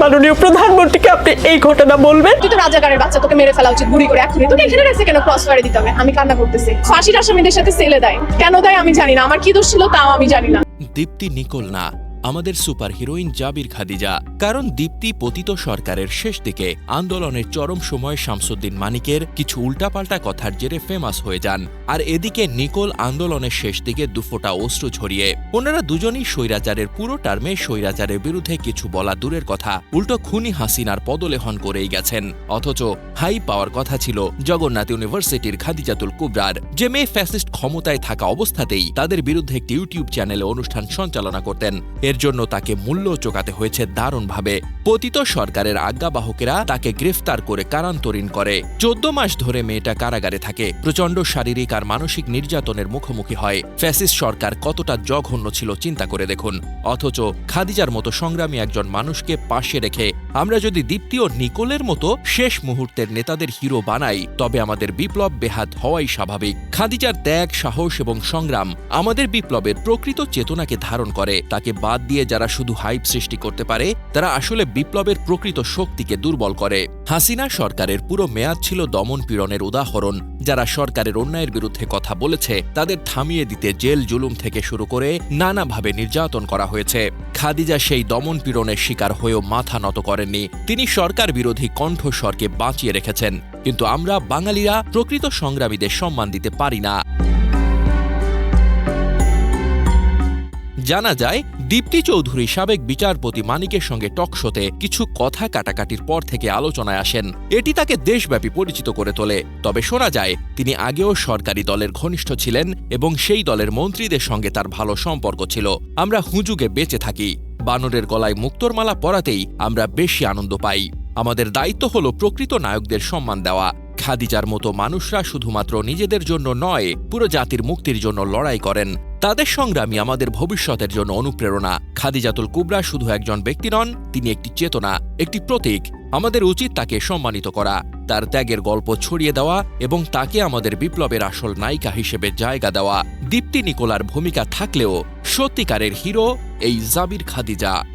মাননীয় প্রধানমন্ত্রীকে আপনি এই ঘটনা বলবেন? তুই তো রাজাকারের বাচ্চা তোকে মেরে ফেলা উচিত গুলি করে এখনই। তোকে এখানে রেখে কেন? ক্রস ফায়ারে দিতে হবে। আমি কান্না করতেছি। ফাঁসির আসামিদের সাথে সেলে দেয়। কেন দেয়? আমি জানি না। আমার কি দোষ ছিল? তাও আমি জানি না। দীপ্তি নিকোল না। আমাদের সুপার হিরোইন জাবির খাদিজা। কারণ দীপ্তি পতিত সরকারের শেষ দিকে আন্দোলনের চরম সময় শামসুদ্দিন মানিকের কিছু উল্টাপাল্টা কথার জেরে ফেমাস হয়ে যান। আর এদিকে নিকোল আন্দোলনের শেষ দিকে দুফোটা অশ্রু ছড়িয়ে ওনারা দুজনই স্বৈরাচারের পুরো টার্মে স্বৈরাচারের বিরুদ্ধে কিছু বলা দূরের কথা। উল্টো খুনি হাসিনার পদলেহন করেই গেছেন। অথচ হাই পাওয়ার কথা ছিল জগন্নাথ ইউনিভার্সিটির খাদিজাতুল কুবরার। যে মেয়ে ফ্যাসিস্ট ক্ষমতায় থাকা অবস্থাতেই তাদের বিরুদ্ধে একটি ইউটিউব চ্যানেলে অনুষ্ঠান সঞ্চালনা করতেন। এর জন্য তাকে মূল্য চোকাতে হয়েছে দারুণভাবে। পতিত সরকারের আজ্ঞাবাহকেরা তাকে গ্রেফতার করে কারান্তরীণ করে। চোদ্দ মাস ধরে মেয়েটা কারাগারে থাকে। প্রচণ্ড শারীরিক আর মানসিক নির্যাতনের মুখোমুখি হয়। ফ্যাসিস্ট সরকার কতটা জঘন্য ছিল চিন্তা করে দেখুন। অথচ খাদিজার মতো সংগ্রামী একজন মানুষকে পাশে রেখে আমরা যদি দীপ্তি ও নিকোলের মতো শেষ মুহূর্তের নেতাদের হিরো বানাই, তবে আমাদের বিপ্লব বেহাত হওয়াই স্বাভাবিক। খাদিজার ত্যাগ, সাহস এবং সংগ্রাম আমাদের বিপ্লবের প্রকৃত চেতনাকে ধারণ করে। তাকে বাদ দিয়ে যারা শুধু হাইপ সৃষ্টি করতে পারে, তারা আসলে বিপ্লবের প্রকৃত শক্তিকে দুর্বল করে। হাসিনা সরকারের পুরো মেয়াদ ছিল দমন পীড়নের উদাহরণ। যারা সরকারের অন্যায়ের বিরুদ্ধে কথা বলেছে, তাদের থামিয়ে দিতে জেল জুলুম থেকে শুরু করে নানাভাবে নির্যাতন করা হয়েছে। খাদিজা সেই দমন পীড়নের শিকার হয়েও মাথা নত করেননি। তিনি সরকার বিরোধী কণ্ঠস্বরকে বাঁচিয়ে রেখেছেন। কিন্তু আমরা বাঙালিরা প্রকৃত সংগ্রামীদের সম্মান দিতে পারি না। জানা যায় দীপ্তি চৌধুরী সাবেক বিচারপতি মানিকের সঙ্গে টকশোতে কিছু কথা কাটাকাটির পর থেকে আলোচনায় আসেন। এটি তাকে দেশব্যাপী পরিচিত করে তোলে। তবে শোনা যায়, তিনি আগেও সরকারি দলের ঘনিষ্ঠ ছিলেন এবং সেই দলের মন্ত্রীদের সঙ্গে তার ভালো সম্পর্ক ছিল। আমরা হুজুগে বেঁচে থাকি। বানরের গলায় মুক্তোরমালা পরাতেই আমরা বেশি আনন্দ পাই। আমাদের দায়িত্ব হল প্রকৃত নায়কদের সম্মান দেওয়া। খাদিজার মতো মানুষরা শুধুমাত্র নিজেদের জন্য নয়, পুরো জাতির মুক্তির জন্য লড়াই করেন। তাদের সংগ্রামী আমাদের ভবিষ্যতের জন্য অনুপ্রেরণা। খাদিজাতুল কুবরা শুধু একজন ব্যক্তি নন, তিনি একটি চেতনা, একটি প্রতীক। আমাদের উচিত তাকে সম্মানিত করা। তার ত্যাগের গল্প ছড়িয়ে দেওয়া এবং তাকে আমাদের বিপ্লবের আসল নায়িকা হিসেবে জায়গা দেওয়া। দীপ্তি নিকোলার ভূমিকা থাকলেও সত্যিকারের হিরো এই জাবির খাদিজা।